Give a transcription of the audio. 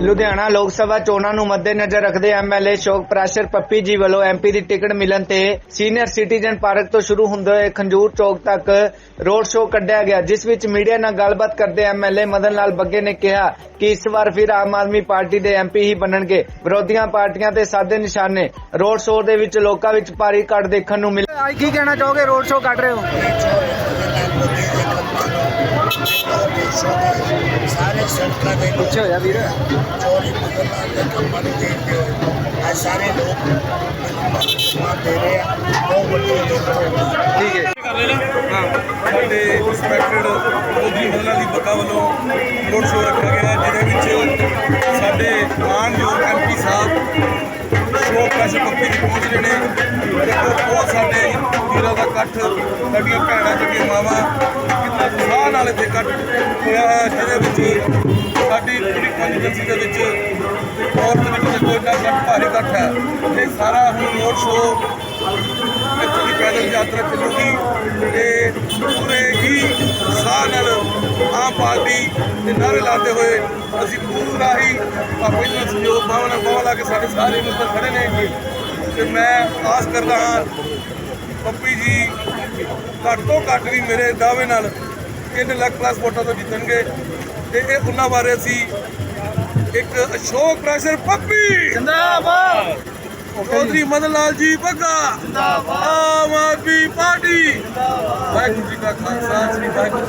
ਲੁਧਿਆਣਾ ਲੋਕ ਸਭਾ ਚੋਣਾਂ ਨੂੰ ਮੱਦੇਨਜ਼ਰ ਰੱਖਦੇ ਐਮਐਲਏ ਸ਼ੋਕ ਪ੍ਰਾਸ਼ਰ ਪੱਪੀ ਜੀ ਵੱਲੋਂ ਐਮਪੀ ਦੀ ਟਿਕਟ ਮਿਲਣ ਤੇ ਸੀਨੀਅਰ ਸਿਟੀਜ਼ਨ ਪਾਰਕ ਤੋਂ ਸ਼ੁਰੂ ਹੁੰਦੇ ਹੋਏ ਖੰਜੂਰ ਚੌਕ ਤੱਕ ਰੋਡ ਸ਼ੋਅ ਕੱਢਿਆ ਗਿਆ, ਜਿਸ ਵਿੱਚ ਮੀਡੀਆ ਨਾਲ ਗੱਲਬਾਤ ਕਰਦੇ ਐਮਐਲਏ ਮਦਨ ਲਾਲ ਬੱਗੇ ਨੇ ਕਿਹਾ ਕਿ ਇਸ ਵਾਰ ਫਿਰ ਆਮ ਆਦਮੀ ਪਾਰਟੀ ਦੇ ਐਮਪੀ ਹੀ ਬਣਨਗੇ। ਵਿਰੋਧੀਆਂ ਪਾਰਟੀਆਂ ਤੇ ਸਾਦੇ ਨਿਸ਼ਾਨੇ ਰੋਡ ਸ਼ੋਅ ਦੇ ਵਿੱਚ ਲੋਕਾਂ ਵਿੱਚ ਭਾਰੀ ਕੱਟ ਦੇਖਣ ਨੂੰ ਮਿਲਿਆ ਅੱਜ ਕੀ ਕਹਿਣਾ ਚਾਹੋਗੇ? ਰੋਡ ਸ਼ੋਅ ਕੱਢ ਰਹੇ ਹੋ? ਸੰਤਾਂ ਦੇ ਪੁੱਛ ਹੋਇਆ ਵੀਰ? ਚੋਰੀ ਬਦਲਣਾ ਦੇ ਕੰਮਾਂ ਨੂੰ ਦੇਖਦੇ ਹੋਏ। ਅੱਜ ਸਾਰੇ ਲੋਕ ਮਾਨ ਦੇ ਰਹੇ ਆ। ਬਹੁਤ ਵੱਡੀ ਲੋਕਾਂ ਠੀਕ ਹੈ। ਸਾਡੇ ਰਿਸਪੈਕਟਡ ਮੋਦੀ ਮੋਹਲਾ ਦੀ ਬੱਗਾ ਵੱਲੋਂ ਰੋਡ ਸ਼ੋਅ ਰੱਖਿਆ ਗਿਆ ਜਿਹਦੇ ਵਿੱਚ ਸਾਡੇ ਮਾਨਯੋਗ ਐਮਪੀ ਸਾਹਿਬ ਸ਼ੋਅ ਪ੍ਰੈਸ ਪੱਪੀ ਜੀ ਪਹੁੰਚ ਰਹੇ ਨੇ। ਦੇਖੋ ਬਹੁਤ ਸਾਡੇ ਵੀਰਾਂ ਦਾ ਇਕੱਠ ਸਾਡੀਆਂ ਭੈਣਾਂ ਜਿਹੜੀਆਂ ਮਾਵਾਂ ਕਿੰਨਾ ਉਤਸ਼ਾਹ ਨਾਲ ਇੱਥੇ ਇਕੱਠ ਹੋਇਆ ਹੈ ਜਿਹਦੇ ਵਿੱਚ ਸਾਡੀ ਪੂਰੀ ਕੰਜੈਂਸੀ ਦੇ ਵਿੱਚ ਔਰਤ ਵਿੱਚ ਕੋਈ ਇੰਨਾ ਇਕੱਠ ਭਾਰੀ ਇਕੱਠ ਹੈ। ਤੇ ਸਾਰਾ ਹੁਣ ਰੋਡ ਸ਼ੋਅ ਇੱਥੋਂ ਦੀ ਪੈਦਲ ਯਾਤਰਾ ਚੱਲੂਗੀ ਤੇ ਪੂਰੇ ਹੀ ਸਾਹ ਨਾਲ ਆਮ ਪਾਰਟੀ ਦੇ ਨਾਰੇ ਲਾਉਂਦੇ ਹੋਏ ਅਸੀਂ ਪੂਰਾ ਹੀ ਆਪੇ ਦਾ ਸਹਿਯੋਗ ਭਾਵਨਾ ਬਹੁਤ ਲਾ ਕੇ ਸਾਡੇ ਸਾਰੇ ਮਿੱਤਰ ਖੜੇ ਨੇ। ਤੇ ਮੈਂ ਆਸ ਕਰਦਾ ਹਾਂ, ਪੱਪੀ ਜੀ, ਘੱਟ ਤੋਂ ਘੱਟ ਵੀ ਮੇਰੇ ਦਾਅਵੇ ਨਾਲ 3 ਲੱਖ ਪਲੱਸ ਵੋਟਾਂ ਤੋਂ ਜਿੱਤਣਗੇ। ਤੇ ਇਹ ਉਹਨਾਂ ਬਾਰੇ ਅਸੀਂ ਇੱਕ ਅਸ਼ੋਕ ਪ੍ਰੈਸ਼ਰ ਪੱਪੀ ਜਿੰਦਾਬਾਦ। ਚੌਧਰੀ ਮਦਨ ਲਾਲ ਜੀ ਬੱਗਾ ਜਿੰਦਾਬਾਦ। ਆਮ ਆਦਮੀ ਪਾਰਟੀ। ਵਾਹਿਗੁਰੂ ਜੀ ਕਾ ਖਾਲਸਾ ਸ੍ਰੀ ਵਾਹਿਗੁਰੂ ਜੀ